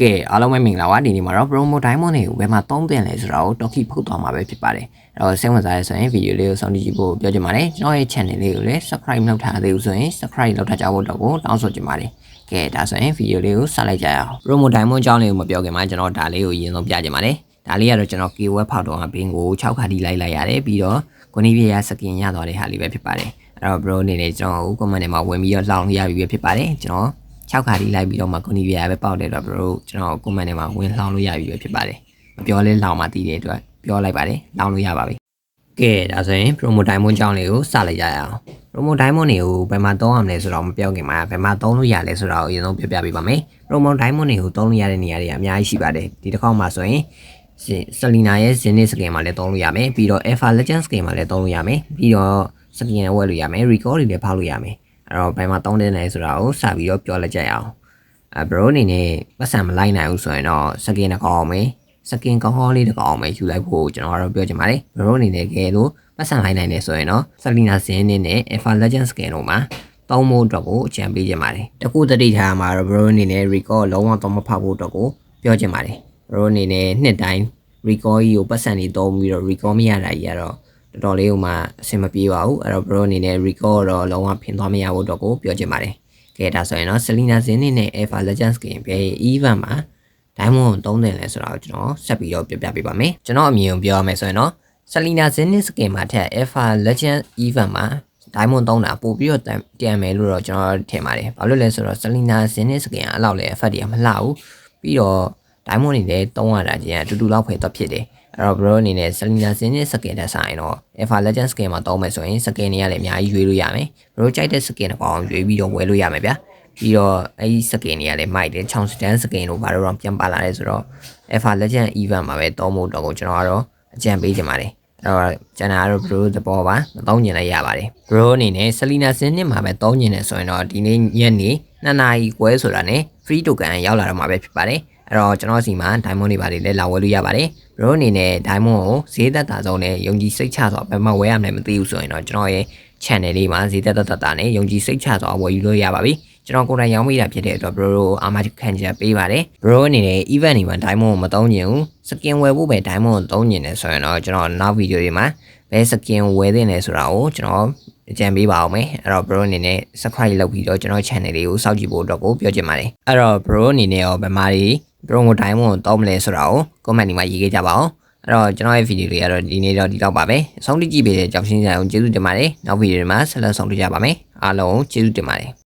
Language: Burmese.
ကဲအားလုံးပဲမင်္ဂလာပါဒီနေ့မှာတော့ promo diamond တွေကိုဘယ်မှာသုံးသင့်လဲဆိုတာကိုတော့ခိဖုတ်သွားမှာပဲဖြစ်ပါတယ်အဲ့တော့စိတ်ဝင်စားရဆိုရင်ဗီဒီယိုလေးကိုစောင့်ကြည့်ဖို့ပြောချင်ပါတယ်ကျွန်တော်ရဲ့ channel လေးကိုလည်း subscribe လုပ်ထားသေးဘူးဆိုရင် subscribe လုပ်ထားကြဖို့တော့ကိုတောင်းဆိုချင်ပါတယ်ကဲဒါဆိုရင်ဗီဒီယိုလေးကိုစလိုက်ကြရအောင် promo diamond အကြောင်းလေးကိုမပြောခင်မှာကျွန်တော်ဒါလေးကိုအရင်ဆုံးပြချင်ပါတယ်ဒါလေးကတော့ကျွန်တော် keyword ဖောက်တော့ဘင်းကို6ခါထိလိုက်လိုက်ရတယ်ပြီးတော့ကိုနီးပြရစကင်ရသွားတဲ့ဟာလေးပဲဖြစ်ပါတယ်အဲ့တော့ bro အနေနဲ့ကျွန်တော် comment ထဲမှာဝင်ပြီးတော့လောင်းလို့ရပြီပဲဖြစ်ပါတယ်ကျွန်တော် 6ခါထိလိုက်ပြီးတော့မှကွန်နီဗီယာပဲပေါက်တယ်တော့ဘရိုကျွန်တော်ကွန်မန့်ထဲမှာဝင်လှောင်လို့ရပြီပဲဖြစ်ပါတယ်မပြောလဲလှောင်မှတည်တဲ့အတွက်ပြောလိုက်ပါတယ်လှောင်လို့ရပါပြီကဲဒါဆိုရင် promo diamond ကြောင်းလေးကိုစလိုက်ကြရအောင် promo diamond တွေကိုဘယ်မှာသုံးရမလဲဆိုတော့မပြောခင်မှာဘယ်မှာသုံးလို့ရလဲဆိုတော့အရင်ဆုံးပြပြပေးပါမယ် promo diamond တွေကိုသုံးလို့ရတဲ့နေရာတွေအများကြီးရှိပါတယ်ဒီတစ်ခေါက်မှာဆိုရင်ဆလီနာရဲ့ Zenith skin မှာလည်းသုံးလို့ရမယ်ပြီးတော့ Alpha Legend skin မှာလည်းသုံးလို့ရမယ်ပြီးတော့ skin နဲ့ဝယ်လို့ရမယ် record တွေလည်းဖောက်လို့ရမယ် အဲ့တော့ဘယ်မှာသုံးတဲ့လဲဆိုတာကိုစပြီးတော့ပြောလိုက်ကြရအောင်အဲဘရိုအနေနဲ့ပတ်စံမလိုက်နိုင်ဘူးဆိုရင်တော့စကင်တစ်ကောင်အောင်မယ်စကင်ကောင်းကောင်းလေးတစ်ကောင်အောင်မယ်ယူလိုက်ဖို့ကျွန်တော်ကတော့ပြောချင်ပါတယ်ဘရိုအနေနဲ့ကဲလို့ပတ်စံလိုက်နိုင်တယ်ဆိုရင်တော့ဆလီနာစင်းနဲ့ Alpha Legend skin တို့မှာသုံးဖို့အတွက်ကိုအကြံပေးချင်ပါတယ်တခုတတိထားမှာတော့ဘရိုအနေနဲ့ record လုံးဝတော့မဖောက်ဖို့အတွက်ကိုပြောချင်ပါတယ်ဘရိုအနေနဲ့နှစ်တိုင်း record ကြီးကိုပတ်စံနေသုံးပြီးတော့ record မရတာကြီးကတော့ တော်တော်လေးဟိုမှာအဆင်မပြေပါဘူးအဲ့တော့ bro အနေနဲ့ record တော့လုံးဝဖင်သွားမရဘူးတော့ကိုပြောချင်ပါတယ်ကဲဒါဆိုရင်တော့ Selena Zin နဲ့ Alpha Legends game ပဲ event မှာ diamond ကိုသုံးတယ်လဲဆိုတော့ကျွန်တော်ဆက်ပြီးတော့ပြပြပေးပါမယ်ကျွန်တော်အမြင်ကိုပြောရမယ်ဆိုရင်တော့ Selena Zin skin မှာထက် Alpha Legend event မှာ diamond သုံးတာပို့ပြီးတော့တန်မယ်လို့တော့ကျွန်တော်ထင်ပါတယ်ဘာလို့လဲဆိုတော့ Selena Zin skin ကအလောက်လဲ effect တွေကမလှဘူးပြီးတော့ diamond တွေလည်းသုံးရတာကြီးအတူတူလောက်ပဲတော့ဖြစ်တယ် အဲ့တော့ bro အနေနဲ့ Selena Zin နဲ့ skin တက်ဆိုင်တော့ Alpha Legend skin မှာသုံးမယ်ဆိုရင် skin တွေကလည်းအများကြီးရွေးလို့ရမယ် bro ကြိုက်တဲ့ skin တစ်ကောင်ရွေးပြီးတော့ဝယ်လို့ရမယ်ဗျာပြီးတော့အဲ့ဒီ skin တွေကလည်းမိုက်တယ်ချောင်းစတန် skin တို့ဘာလို့တော့ပြန်ပါလာလဲဆိုတော့ Alpha Legend event မှာပဲသုံးဖို့တော့ကိုကျွန်တော်ကတော့အကြံပေးချင်ပါတယ်အဲ့တော့ကျွန်တော်ကတော့ bro သဘောပါမသုံးညင်လည်းရပါတယ် bro အနေနဲ့ Selena Zin နဲ့မှာပဲသုံးညင်နေဆိုရင်တော့ဒီနေ့ညနေ2နာရီခွဲဆိုတာနဲ့ free token ရောက်လာတော့မှာပဲဖြစ်ပါတယ် အဲ့တော့ကျွန်တော်စီမှာ diamond တွေပါတယ်လည်းလာဝယ်လို့ရပါတယ်ဘရိုအနေနဲ့ diamond ကိုဈေးသက်သာဆုံးနဲ့ယုံကြည်စိတ်ချစွာဘယ်မှာဝယ်ရမလဲမသိဘူးဆိုရင်တော့ကျွန်တော်ရဲ့ channel လေးမှာဈေးသက်သက်သာနဲ့ယုံကြည်စိတ်ချစွာဝယ်ယူလို့ရပါပြီကျွန်တော်ကိုယ်တိုင်ရောင်းမိတာဖြစ်တဲ့အတွက်ဘရိုကိုအာမခံချက်ပေးပါတယ်ဘရိုအနေနဲ့ event တွေမှာ diamond ကိုမသုံးချင်ဘူး skin ဝယ်ဖို့ပဲ diamond ကိုသုံးချင်တယ်ဆိုရင်တော့ကျွန်တော်နောက်ဗီဒီယိုတွေမှာဘယ် skin ဝယ်သင့်လဲဆိုတာကိုကျွန်တော်အကြံပေးပါအောင်မယ်အဲ့တော့ bro အနေနဲ့ subscribe လုပ်ပြီးတော့ကျွန်တော် channel လေးကိုစောင့်ကြည့်ဖို့အတွက်ကိုပြောချင်ပါတယ်အဲ့တော့ bro အနေနဲ့ရောဘယ်မှာတွေ bro ကို diamond ကိုတောင်းမလဲဆိုတာကို comment တွေမှာရေးခဲ့ကြပါအောင်အဲ့တော့ကျွန်တော်ရဲ့ဗီဒီယိုလေးကတော့ဒီနေ့တော့ဒီလောက်ပါပဲအဆုံးထိကြည့်ပေးတဲ့ကြောင့်ရှင်းကြအောင်ကျေးဇူးတင်ပါတယ်နောက်ဗီဒီယိုတွေမှာဆက်လက်ဆောင်တွေ့ကြပါမယ်အားလုံးကျေးဇူးတင်ပါတယ်